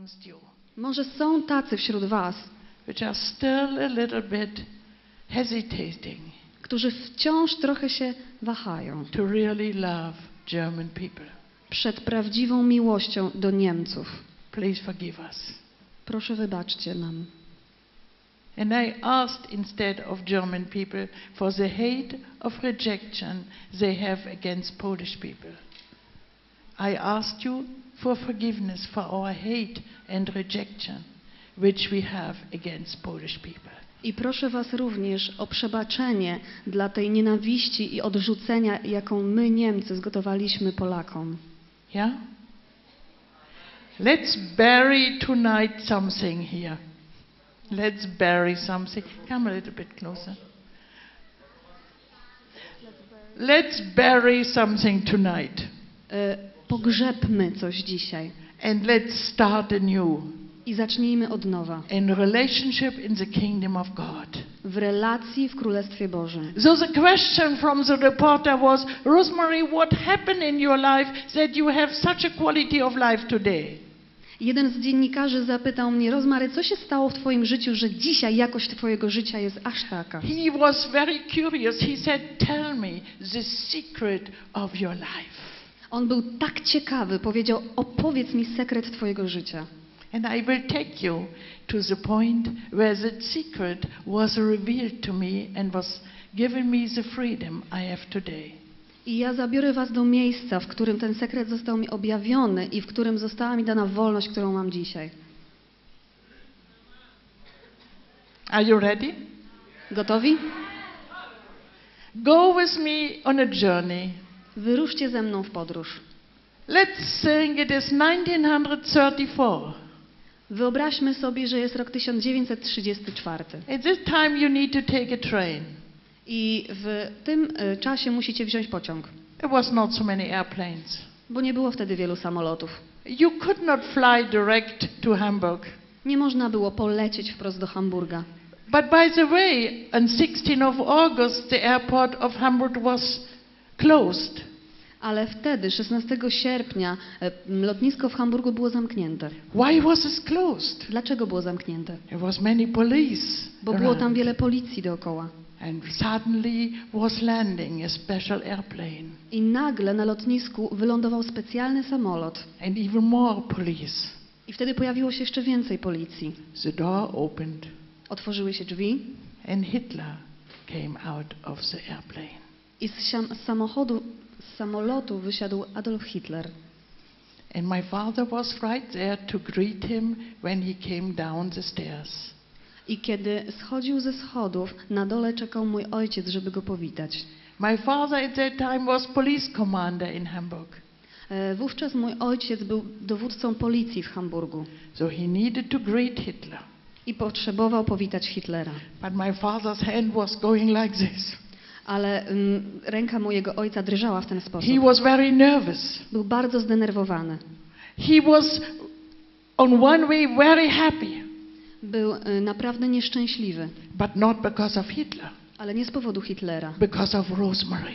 amongst you Może są tacy wśród Was, which are still a little bit hesitating którzy wciąż trochę się wahają to really love German people. przed prawdziwą miłością do Niemców. Please forgive us. Proszę wybaczcie nam. And I asked instead of German people for the hate of rejection they have against Polish people. I asked you for forgiveness for our hate and rejection which we have against Polish people. I proszę Was również o przebaczenie dla tej nienawiści i odrzucenia, jaką my, Niemcy, zgotowaliśmy Polakom. Yeah? Let's bury tonight something here. Let's bury something. Come a little bit closer. Let's bury something tonight. E, Pogrzebmy coś dzisiaj And let's start anew i zacznijmy od nowa in relationship in the kingdom of God. w relacji w Królestwie Bożym. So the question from the reporter was, Rosemary, what happened in your life that you have such a quality of life today? Jeden z dziennikarzy zapytał mnie, Rozmary, co się stało w Twoim życiu, że dzisiaj jakość Twojego życia jest aż taka? He was very curious. He said, Tell me the secret of your life. On był tak ciekawy, powiedział, opowiedz mi sekret Twojego życia. And I will take you to the point where that secret was revealed to me and was given me the freedom I have today. I ja zabiorę Was do miejsca, w którym ten sekret został mi objawiony i w którym została mi dana wolność, którą mam dzisiaj. Are you ready? Gotowi? Go with me on a journey. Wyruszcie ze mną w podróż. Let's think it is 1934. Wyobraźmy sobie, że jest rok 1934 At this time, you need to take a train. i w tym y, czasie musicie wziąć pociąg, There was not so many airplanes. bo nie było wtedy wielu samolotów. You could not fly direct to Hamburg. Nie można było polecieć wprost do Hamburga. But by the way, on 16th of August, the airport of Hamburg was closed. Ale wtedy, 16 sierpnia, e, lotnisko w Hamburgu było zamknięte. Why was it closed? Dlaczego było zamknięte? There was many police. Bo było tam wiele policji dookoła. And suddenly was landing a special airplane I nagle na lotnisku wylądował specjalny samolot. and even more police. I wtedy pojawiło się jeszcze więcej policji. The door opened Otworzyły się drzwi and Hitler came out of the airplane. I z, samochodu, z samolotu wysiadł Adolf Hitler. And my father was right there to greet him when he came down the stairs. I kiedy schodził ze schodów, na dole czekał mój ojciec, żeby go powitać. My father at that time was police commander in Hamburg. E, Wówczas mój ojciec był dowódcą policji w Hamburgu So he needed to greet Hitler. i potrzebował powitać Hitlera. But my father's hand was going like this. Ale mm, ręka mojego ojca drżała w ten sposób. He was very nervous. Był bardzo zdenerwowany. He was, on one way, very happy, Był y, naprawdę nieszczęśliwy, but not because of Hitler, ale nie z powodu Hitlera. because of Rosemary.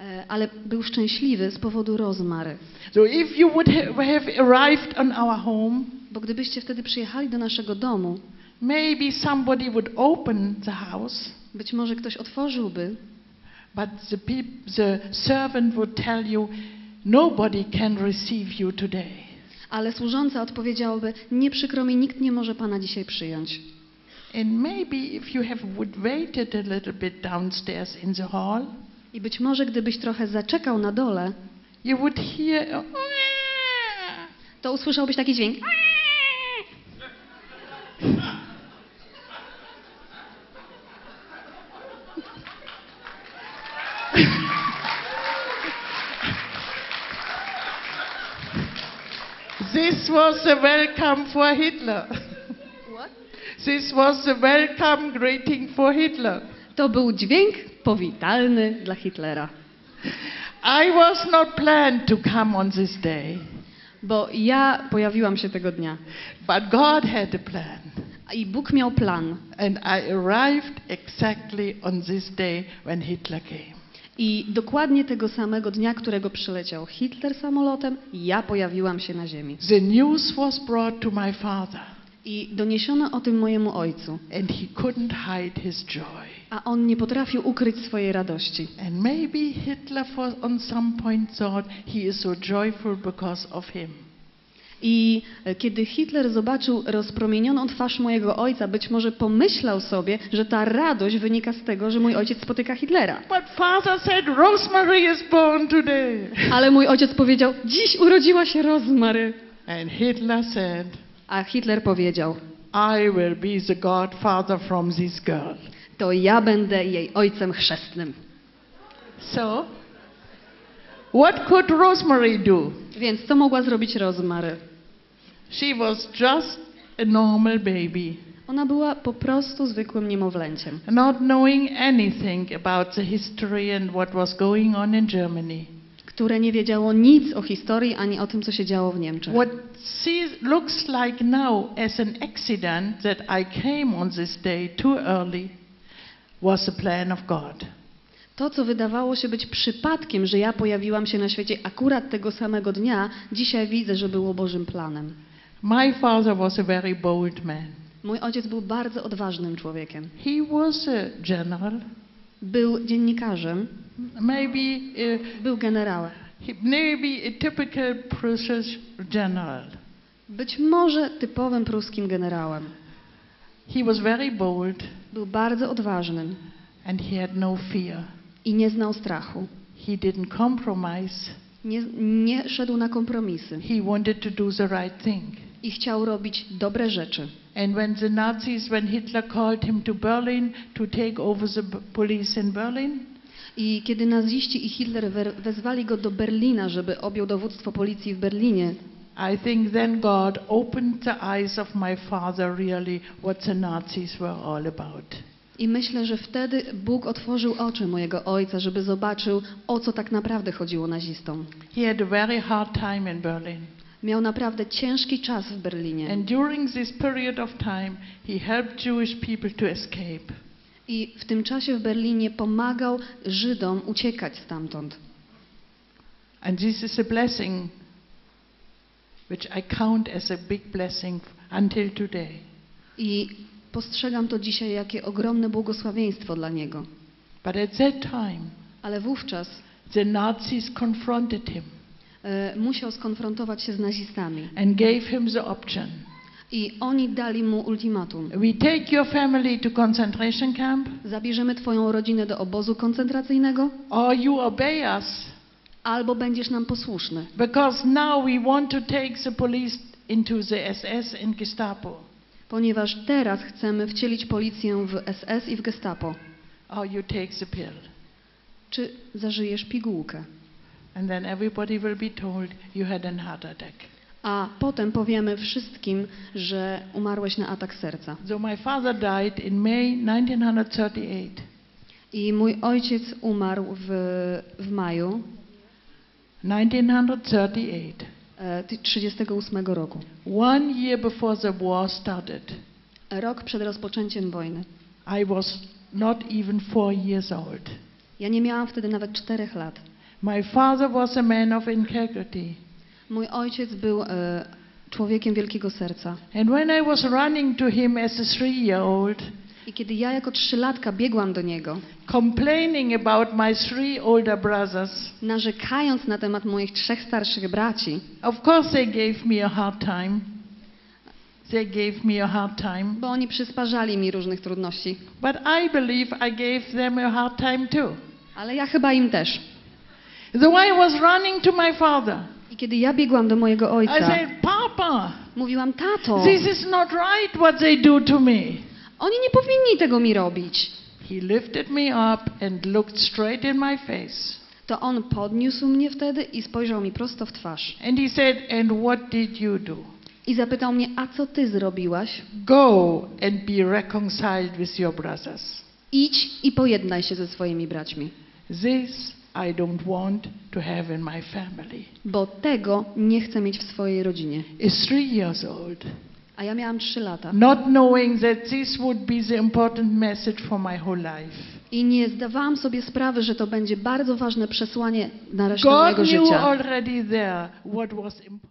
E, Ale był szczęśliwy z powodu Rozmary. So if you would ha- have arrived on our home, Bo gdybyście wtedy przyjechali do naszego domu, maybe somebody would open the house, być może ktoś otworzyłby, but the, peop- the servant would tell you, nobody can receive you today. ale służąca odpowiedziałaby: Nie przykro mi, nikt nie może pana dzisiaj przyjąć. And maybe if you have would waited a little bit downstairs in the hall, I być może gdybyś trochę zaczekał na dole, you would hear. to usłyszałbyś taki dźwięk. This was a welcome for Hitler. This was a welcome greeting for Hitler. To był dźwięk powitalny dla Hitlera. I was not planned to come on this day, Bo ja pojawiłam się tego dnia. but God had a plan. I Bóg miał plan. And I arrived exactly on this day when Hitler came. I dokładnie tego samego dnia, którego przyleciał Hitler samolotem, ja pojawiłam się na ziemi. The news was brought to my father, I doniesiono o tym mojemu ojcu, and he couldn't hide his joy. a on nie potrafił ukryć swojej radości. And maybe Hitler, on some point, thought he is so joyful because of him. I kiedy Hitler zobaczył rozpromienioną twarz mojego ojca, być może pomyślał sobie, że ta radość wynika z tego, że mój ojciec spotyka Hitlera. Said, Rosemary. Ale mój ojciec powiedział, dziś urodziła się Rozmary. And Hitler said, A Hitler powiedział, I will be the godfather from this girl. to ja będę jej ojcem chrzestnym. So, what could Rosemary do? Więc co mogła zrobić Rozmary? She was just a normal baby, Ona była po prostu zwykłym niemowlęciem, not knowing anything about the history and what was going on in Germany. które nie wiedziało nic o historii ani o tym, co się działo w Niemczech. What looks like now as an accident that I came on this day too early was a plan of God. To, co wydawało się być przypadkiem, że ja pojawiłam się na świecie akurat tego samego dnia, dzisiaj widzę, że było Bożym planem. My father was a very bold man. Mój ojciec był bardzo odważnym człowiekiem. He was a general, Był dziennikarzem, maybe uh, był generałem. maybe a typical Prussian general. Być może typowym pruskim generałem. He was very bold Był bardzo odważnym and he had no fear. i nie znał strachu. He didn't compromise. Nie, nie szedł na kompromisy He wanted to do the right thing. I chciał robić dobre rzeczy. And when the Nazis, when Hitler called him to Berlin to take over the police in Berlin, I kiedy naziści i Hitler wezwali go do Berlina, żeby objął dowództwo policji w Berlinie, I think then God opened the eyes of my father really what the Nazis were all about. i myślę, że wtedy Bóg otworzył oczy mojego ojca, żeby zobaczył, o co tak naprawdę chodziło nazistom. He had a very hard time in Berlin. Miał naprawdę ciężki czas w Berlinie. And during this period of time, he helped Jewish people to escape. I w tym czasie w Berlinie pomagał Żydom uciekać stamtąd. And this is a blessing which I count as a big blessing until today. I postrzegam to dzisiaj jakie ogromne błogosławieństwo dla niego. But at that time, Ale wówczas the Nazis confronted him musiał skonfrontować się z nazistami. and gave him the option. I oni dali mu ultimatum. We take your family to concentration camp Zabierzemy twoją rodzinę do obozu koncentracyjnego, or you obey us albo będziesz nam posłuszny. because now we want to take the police into the SS and Gestapo. Ponieważ teraz chcemy wcielić policję w SS i w Gestapo. Or you take the pill. Czy zażyjesz pigułkę? And then everybody will be told you had a heart attack. A potem powiemy wszystkim, że umarłeś na atak serca. So my father died in May 1938. I mój ojciec umarł w, w maju 1938. e, 38 roku. One year before the war started. Rok przed rozpoczęciem wojny. I was not even four years old. Ja nie miałam wtedy nawet czterech lat. My father was a man of integrity. Mój ojciec był e, człowiekiem wielkiego serca. And when I was running to him as a three year old, I kiedy ja jako trzylatka biegłam do niego, complaining about my three older brothers, narzekając na temat moich trzech starszych braci, of course they gave me a hard time. They gave me a hard time. bo oni przysparzali mi różnych trudności. But I believe I gave them a hard time too. Ale ja chyba im też. Though I was running to my father, I kiedy ja biegłam do mojego I ojca, said, Papa, mówiłam, tato, this is not right what they do to me. oni nie powinni tego mi robić. He lifted me up and looked straight in my face. To on podniósł mnie wtedy i spojrzał mi prosto w twarz. And he said, And what did you do? I zapytał mnie, a co ty zrobiłaś? Go and be reconciled with your brothers. Idź i pojednaj się ze swoimi braćmi. This I don't want to have in my family. Bo tego nie chcę mieć w swojej rodzinie. Is three years old, A ja miałam trzy lata. not knowing that this would be the important message for my whole life. I nie zdawałam sobie sprawy, że to będzie bardzo ważne przesłanie na resztę God mojego knew życia. already there what was important.